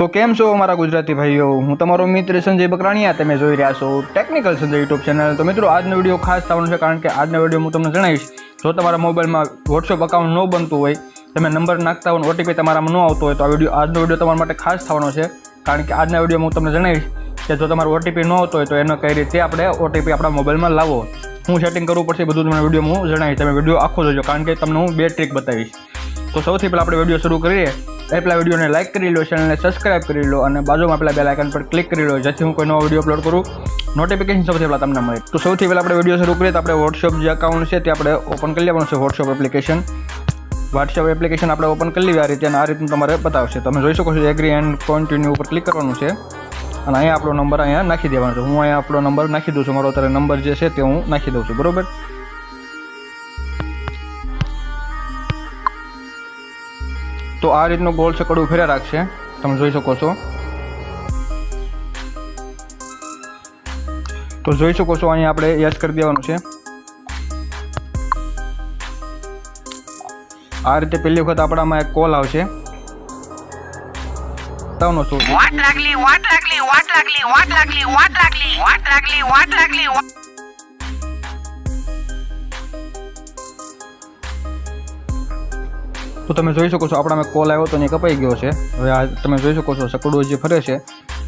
તો કેમ છો મારા ગુજરાતી ભાઈઓ? હું તમારો મિત્ર સંજય બકરાણીયા તમે જોઈ રહ્યા છો ટેકનિકલ સંજય યુટ્યુબ ચેનલ તો મિત્રો, આજનો વીડિયો ખાસ થવાનો છે કારણ કે આજના વીડિયો હું તમને જણાવીશ. જો તમારા મોબાઈલમાં વોટ્સઅપ અકાઉન્ટ ન બનતું હોય, તમે નંબર નાખતા હોય ઓટીપી તમારામાં ન આવતો હોય, તો આ વીડિયો આજનો વીડિયો તમારા માટે ખાસ થવાનો છે. કારણ કે આજના વીડિયો હું તમને જણાવીશ કે જો તમારો ઓટીપી ન આવતો હોય, તો એનો કઈ રીતે આપણે ઓટીપી આપણા મોબાઈલમાં લાવો હું સેટિંગ કરવું પડશે, બધું તમને વીડિયો હું જણાવીશ. તમે વીડિયો આખો જોજો, કારણ કે તમને હું બે ટ્રીક બતાવીશ. તો સૌથી પહેલાં આપણે વીડિયો શરૂ કરીએ. પહેલાં વિડીયોને લાઇક કરી લો ચેનલને સબસ્ક્રાઇબ કરી લો અને બાજુમાં પેલા બે લાઇકન પર ક્લિક કરી લો, જેથી હું કોઈ નવો વીડિયો અપલોડ કરું. નોટિફિકેશન સૌથી પહેલાં તમને મળે. તો સૌથી પહેલાં આપણે વીડિયો શરૂ કરીએ તો આપણે વોટ્સઅપ જે અકાઉન્ટ છે તે આપણે ઓપન કરી લેવાનું છે વોટ્સઅપ એપ્લિકેશન વોટ્સઅપ એપ્લિકેશન આપણે ઓપન કરી લેવી આ રીતે અને આ રીતનું તમારે બતાવશે. તમે જોઈ શકો છો એગ્રી એન્ડ કોન્ટિન્યુ ઉપર ક્લિક કરવાનું છે. અને અહીંયા આપણો નંબર અહીંયા નાખી દેવાનો છે. હું અહીંયા આપણો નંબર નાખી દઉં છું. મારો અત્યારે નંબર જે છે તે હું નાખી દઉં છું. બરોબર? તો આ રીતનું ગોળ છે કડું ફેર્યા રાખશે. તમે જોઈ શકો છો. તો જોઈ શકો છો, અહીંયા આપણે યસ કરી દેવાનું છે. આ રીતે પહેલી વખત આપણામાં એક કોલ આવશે. બતાવવાનો છું વાટ લાગલી વાટ લાગલી વાટ લાગલી વાટ લાગલી વાટ લાગલી વાટ લાગલી વાટ તો તમે જોઈ શકો છો આપણામાં કોલ આવ્યો તો એ કપાઈ ગયો છે. હવે આ તમે જોઈ શકો છો, સકડો જે ફરે છે,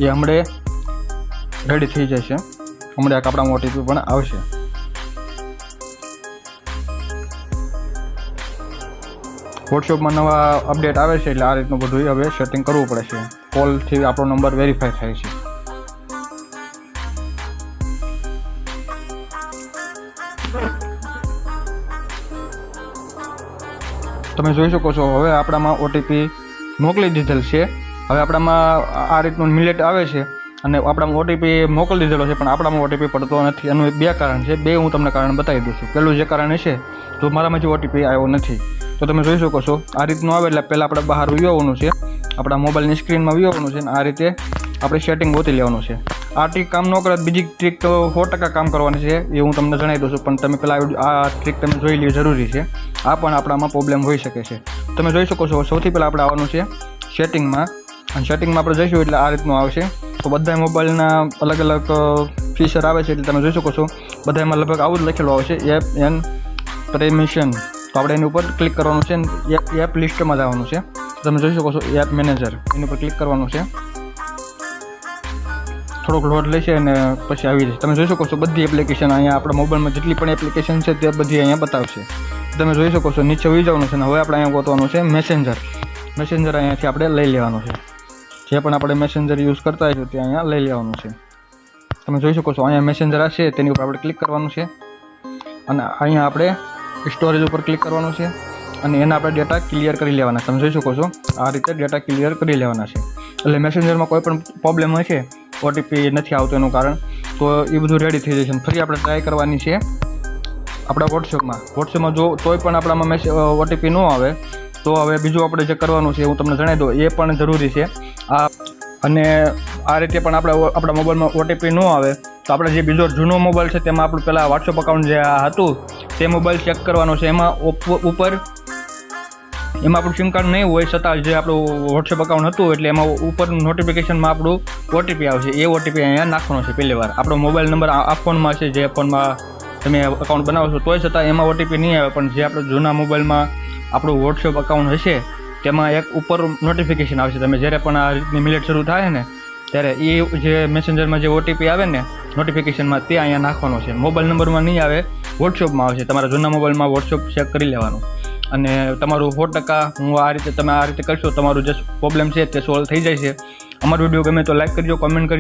એ હમણે રેડી થઈ જશે હમણે આ કપડામાં ઓટીપી પણ આવશે. વોટ્સઅપમાં નવા અપડેટ આવે છે એટલે આ રીતનું બધું હવે સેટિંગ કરવું પડે છે. કોલથી આપણો નંબર વેરીફાઈ થાય છે. તમે જોઈ શકો છો, હવે આપણામાં ઓટીપી મોકલી દીધેલ છે. હવે આપણામાં આ રીતનું મિલેટ આવે છે અને આપણામાં ઓટીપી મોકલી દીધેલો છે, પણ આપણામાં ઓટીપી પડતો નથી. એનું બે કારણ છે. બે હું તમને કારણ બતાવી દઉં છું. પહેલું જે કારણ છે તો મારામાં જે ઓટીપી આવ્યો નથી, તો તમે જોઈ શકો છો, આ રીતનું આવે એટલે પહેલાં આપણે બહાર વ્યવવાનું છે. આપણા મોબાઈલની સ્ક્રીનમાં વ્યવવાનું છે અને આ રીતે આપણે સેટિંગ ગોતી લેવાનું છે. આ ટ્રીક કામ ન કરે, બીજી ટ્રીક તો સો ટકા કામ કરવાની છે, એ હું તમને જણાવી દઉં છું, પણ તમે પહેલાં આ ટ્રીક તમે જોઈ લેવી જરૂરી છે. આ પણ આપણામાં પ્રોબ્લેમ હોઈ શકે છે. તમે જોઈ શકો છો, સૌથી પહેલાં આપણે આવવાનું છે સેટિંગમાં અને સેટિંગમાં આપણે જઈશું એટલે આ રીતનું આવશે. તો બધા મોબાઈલના અલગ અલગ ફીચર આવે છે એટલે તમે જોઈ શકો છો. બધામાં લગભગ આવું જ લખેલું આવશે એપ એન પ્રેમિશન તો આપણે એની ઉપર ક્લિક કરવાનું છે એપ એપ લિસ્ટમાં જવાનું છે. તમે જોઈ શકો છો એપ મેનેજર એની ઉપર ક્લિક કરવાનું છે. થોડોક લોડ લેશે અને પછી આવી જશે. તમે જોઈ શકો છો બધી એપ્લિકેશન અહીંયા આપણા મોબાઈલમાં જેટલી પણ એપ્લિકેશન છે તે બધી અહીંયા બતાવશે. તમે જોઈ શકો છો નીચે વહી જવાનું છે અને હવે આપણે અહીંયા ગોતવાનું છે મેસેન્જર મેસેન્જર અહીંયાથી આપણે લઈ લેવાનું છે. જે પણ આપણે મેસેન્જર યુઝ કરતા હોઈશું તે અહીંયા લઈ લેવાનું છે. તમે જોઈ શકો છો અહીંયા મેસેન્જર હશે, તેની ઉપર આપણે ક્લિક કરવાનું છે. અને અહીંયા આપણે સ્ટોરેજ ઉપર ક્લિક કરવાનું છે. અને એના આપણે ડેટા ક્લિયર કરી લેવાના તમે જોઈ શકો છો આ રીતે ડેટા ક્લિયર કરી લેવાના છે. એટલે મેસેન્જરમાં કોઈ પણ પ્રોબ્લેમ હોય છે ઓટીપી નથી આવતો એનું કારણ. તો એ બધું રેડી થઈ જશે. ફરી આપણે ટ્રાય કરવાની છે. આપણા વોટ્સઅપમાં વોટ્સએપમાં જો તોય પણ આપણામાં મેસેજ ઓટીપી ન આવે, તો હવે બીજું આપણે જે કરવાનું છે, હું તમને જણાવી દઉં, એ પણ જરૂરી છે. આ અને આ રીતે પણ આપણે આપણા મોબાઈલમાં ઓટીપી ન આવે, તો આપણે જે બીજો જૂનો મોબાઈલ છે, તેમાં આપણું પહેલાં વોટ્સઅપ અકાઉન્ટ જે હતું, તે મોબાઈલ ચેક કરવાનો છે. એમાં ઉપર એમાં આપણું સિમ કાર્ડ નહીં હોય છતાં જે આપણું વોટ્સએપ અકાઉન્ટ હતું એટલે એમાં ઉપર નોટિફિકેશનમાં આપણું ઓટીપી આવશે. એ ઓટીપી અહીંયા નાખવાનો છે પહેલી વાર. આપણો મોબાઈલ નંબર આ ફોનમાં છે, જે ફોનમાં તમે અકાઉન્ટ બનાવો છો તોય છતાં એમાં ઓટીપી નહીં આવે. પણ જે આપણે જૂના મોબાઈલમાં આપણું વોટ્સએપ અકાઉન્ટ હશે, તેમાં એક ઉપર નોટિફિકેશન આવશે. તમે જ્યારે પણ આ રીતની મિલેટ શરૂ થાય ને, ત્યારે એ જે મેસેન્જરમાં જે ઓટીપી આવે ને નોટિફિકેશનમાં તે અહીંયા નાખવાનો છે. મોબાઈલ નંબરમાં નહીં આવે વોટ્સઅપમાં આવશે. તમારા જૂના મોબાઈલમાં વોટ્સઅપ ચેક કરી લેવાનું. અને તમારું સો ટકા હું આ રીતે તમે આ રીતે કરશો, તમારું જે પ્રોબ્લેમ છે તે સોલ્વ થઈ જાય છે. અમારો વીડિયો ગમે તો લાઈક કરજો કોમેન્ટ કરજો.